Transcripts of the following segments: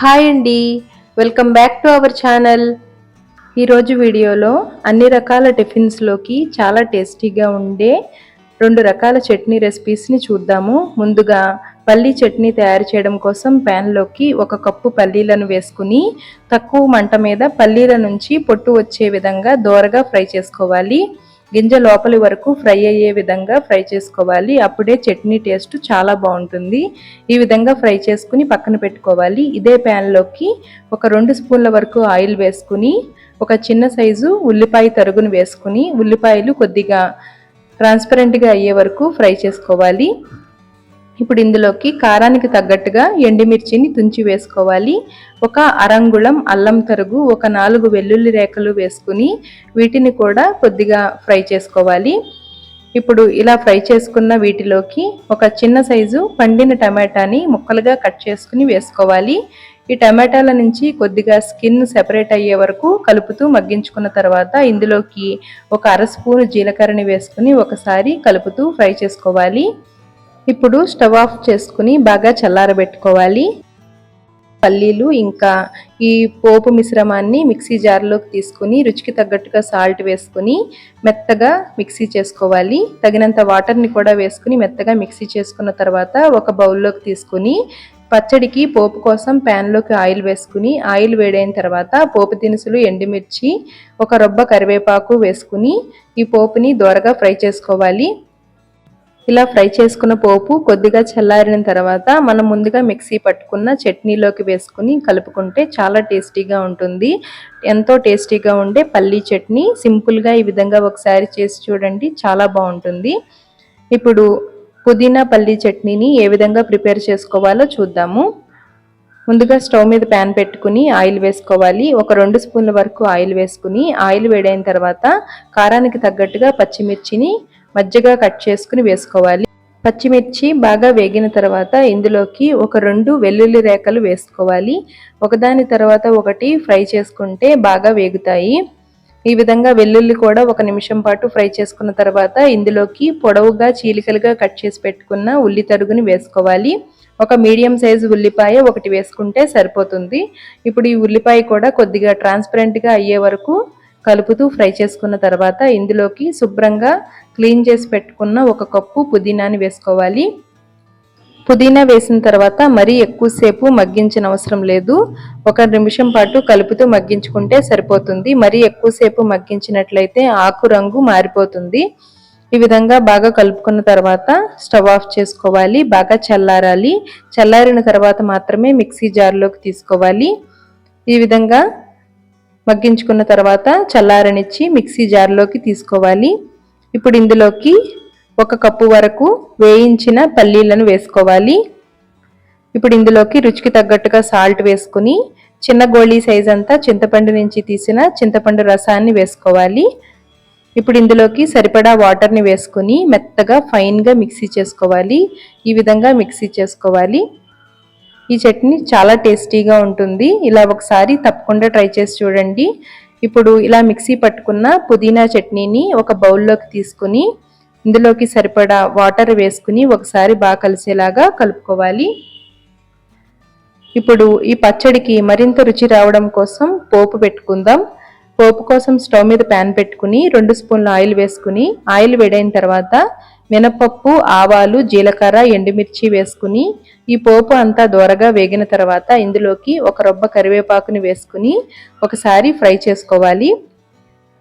Hi అండి. Welcome back to our channel. ఈరోజు వీడియోలో అన్ని రకాల టిఫిన్స్లోకి చాలా టేస్టీగా ఉండే రెండు రకాల చట్నీ రెసిపీస్ని చూద్దాము. ముందుగా పల్లీ చట్నీ తయారు చేయడం కోసం ప్యాన్లోకి ఒక కప్పు పల్లీలను వేసుకుని తక్కువ మంట మీద పల్లీల నుంచి పొట్టు వచ్చే విధంగా దోరగా ఫ్రై చేసుకోవాలి. గింజ లోపలి వరకు ఫ్రై అయ్యే విధంగా ఫ్రై చేసుకోవాలి. అప్పుడే చట్నీ టేస్ట్ చాలా బాగుంటుంది. ఈ విధంగా ఫ్రై చేసుకుని పక్కన పెట్టుకోవాలి. ఇదే ప్యాన్లోకి ఒక రెండు స్పూన్ల వరకు ఆయిల్ వేసుకుని ఒక చిన్న సైజు ఉల్లిపాయ తరుగును వేసుకుని ఉల్లిపాయలు కొద్దిగా ట్రాన్స్పరెంట్గా అయ్యే వరకు ఫ్రై చేసుకోవాలి. ఇప్పుడు ఇందులోకి కారానికి తగ్గట్టుగా ఎండిమిర్చిని తుంచి వేసుకోవాలి. ఒక అరంగుళం అల్లం తరుగు ఒక నాలుగు వెల్లుల్లి రేఖలు వేసుకుని వీటిని కూడా కొద్దిగా ఫ్రై చేసుకోవాలి. ఇప్పుడు ఇలా ఫ్రై చేసుకున్న వీటిలోకి ఒక చిన్న సైజు పండిన టమాటాని ముక్కలుగా కట్ చేసుకుని వేసుకోవాలి. ఈ టమాటాల నుంచి కొద్దిగా స్కిన్ సెపరేట్ అయ్యే వరకు కలుపుతూ మగ్గించుకున్న తర్వాత ఇందులోకి ఒక అర స్పూను జీలకర్రని వేసుకుని ఒకసారి కలుపుతూ ఫ్రై చేసుకోవాలి. ఇప్పుడు స్టవ్ ఆఫ్ చేసుకుని బాగా చల్లారబెట్టుకోవాలి. పల్లీలు ఇంకా ఈ పోపు మిశ్రమాన్ని మిక్సీ జార్లోకి తీసుకుని రుచికి తగ్గట్టుగా సాల్ట్ వేసుకుని మెత్తగా మిక్సీ చేసుకోవాలి. తగినంత వాటర్ని కూడా వేసుకుని మెత్తగా మిక్సీ చేసుకున్న తర్వాత ఒక బౌల్లోకి తీసుకుని పచ్చడికి పోపు కోసం ప్యాన్లోకి ఆయిల్ వేసుకుని ఆయిల్ వేడైన తర్వాత పోపు దినుసులు ఎండుమిర్చి ఒక రొబ్బ కరివేపాకు వేసుకుని ఈ పోపుని దోరగా ఫ్రై చేసుకోవాలి. ఇలా ఫ్రై చేసుకున్న పోపు కొద్దిగా చల్లారిన తర్వాత మనం ముందుగా మిక్సీ పట్టుకున్న చట్నీలోకి వేసుకుని కలుపుకుంటే చాలా టేస్టీగా ఉంటుంది. ఎంతో టేస్టీగా ఉండే పల్లీ చట్నీ. సింపుల్గా ఈ విధంగా ఒకసారి చేసి చూడండి చాలా బాగుంటుంది. ఇప్పుడు పుదీనా పల్లీ చట్నీని ఏ విధంగా ప్రిపేర్ చేసుకోవాలో చూద్దాము. ముందుగా స్టవ్ మీద ప్యాన్ పెట్టుకుని ఆయిల్ వేసుకోవాలి. ఒక రెండు స్పూన్ల వరకు ఆయిల్ వేసుకుని ఆయిల్ వేడైన తర్వాత కారానికి తగ్గట్టుగా పచ్చిమిర్చిని మజ్జిగ కట్ చేసుకుని వేసుకోవాలి. పచ్చిమిర్చి బాగా వేగిన తర్వాత ఇందులోకి ఒక రెండు వెల్లుల్లి రేఖలు వేసుకోవాలి. ఒకదాని తర్వాత ఒకటి ఫ్రై చేసుకుంటే బాగా వేగుతాయి. ఈ విధంగా వెల్లుల్లి కూడా ఒక నిమిషం పాటు ఫ్రై చేసుకున్న తర్వాత ఇందులోకి పొడవుగా చీలికలుగా కట్ చేసి పెట్టుకున్న ఉల్లి తరుగుని వేసుకోవాలి. ఒక మీడియం సైజు ఉల్లిపాయ ఒకటి వేసుకుంటే సరిపోతుంది. ఇప్పుడు ఈ ఉల్లిపాయ కూడా కొద్దిగా ట్రాన్స్పరెంట్గా అయ్యే వరకు కలుపుతూ ఫ్రై చేసుకున్న తర్వాత ఇందులోకి శుభ్రంగా క్లీన్ చేసి పెట్టుకున్న ఒక కప్పు పుదీనాని వేసుకోవాలి. పుదీనా వేసిన తర్వాత మరీ ఎక్కువసేపు మగ్గించిన అవసరం లేదు. ఒక నిమిషం పాటు కలుపుతూ మగ్గించుకుంటే సరిపోతుంది. మరీ ఎక్కువసేపు మగ్గించినట్లయితే ఆకు రంగు మారిపోతుంది. ఈ విధంగా బాగా కలుపుకున్న తర్వాత స్టవ్ ఆఫ్ చేసుకోవాలి. బాగా చల్లారాలి. చల్లారిన తర్వాత మాత్రమే మిక్సీ జార్లోకి తీసుకోవాలి. ఈ విధంగా మగ్గించుకున్న తర్వాత చల్లారనిచ్చి మిక్సీ జార్లోకి తీసుకోవాలి. ఇప్పుడు ఇందులోకి ఒక కప్పు వరకు వేయించిన పల్లీలను వేసుకోవాలి. ఇప్పుడు ఇందులోకి రుచికి తగ్గట్టుగా సాల్ట్ వేసుకుని చిన్న గోళీ సైజ్ అంతా చింతపండు నుంచి తీసిన చింతపండు రసాన్ని వేసుకోవాలి. ఇప్పుడు ఇందులోకి సరిపడా వాటర్ని వేసుకుని మెత్తగా ఫైన్గా మిక్సీ చేసుకోవాలి. ఈ విధంగా మిక్సీ చేసుకోవాలి. ఈ చట్నీ చాలా టేస్టీగా ఉంటుంది. ఇలా ఒకసారి తప్పకుండా ట్రై చేసి చూడండి. ఇప్పుడు ఇలా మిక్సీ పట్టుకున్న పుదీనా చట్నీని ఒక బౌల్లోకి తీసుకుని ఇందులోకి సరిపడా వాటర్ వేసుకుని ఒకసారి బాగా కలిసేలాగా కలుపుకోవాలి. ఇప్పుడు ఈ పచ్చడికి మరింత రుచి రావడం కోసం పోపు పెట్టుకుందాం. పోపు కోసం స్టవ్ మీద ప్యాన్ పెట్టుకుని రెండు స్పూన్ల ఆయిల్ వేసుకుని ఆయిల్ వేడైన తర్వాత మినపప్పు ఆవాలు జీలకర్ర ఎండుమిర్చి వేసుకుని ఈ పోపు అంతా దోరగా వేగిన తర్వాత ఇందులోకి ఒక రొబ్బ కరివేపాకుని వేసుకుని ఒకసారి ఫ్రై చేసుకోవాలి.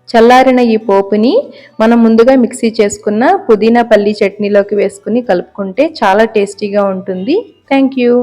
చల్లారిన ఈ పోపుని మనం ముందుగా మిక్సీ చేసుకున్న పుదీనా పల్లి చట్నీలోకి వేసుకుని కలుపుకుంటే చాలా టేస్టీగా ఉంటుంది. Thank you.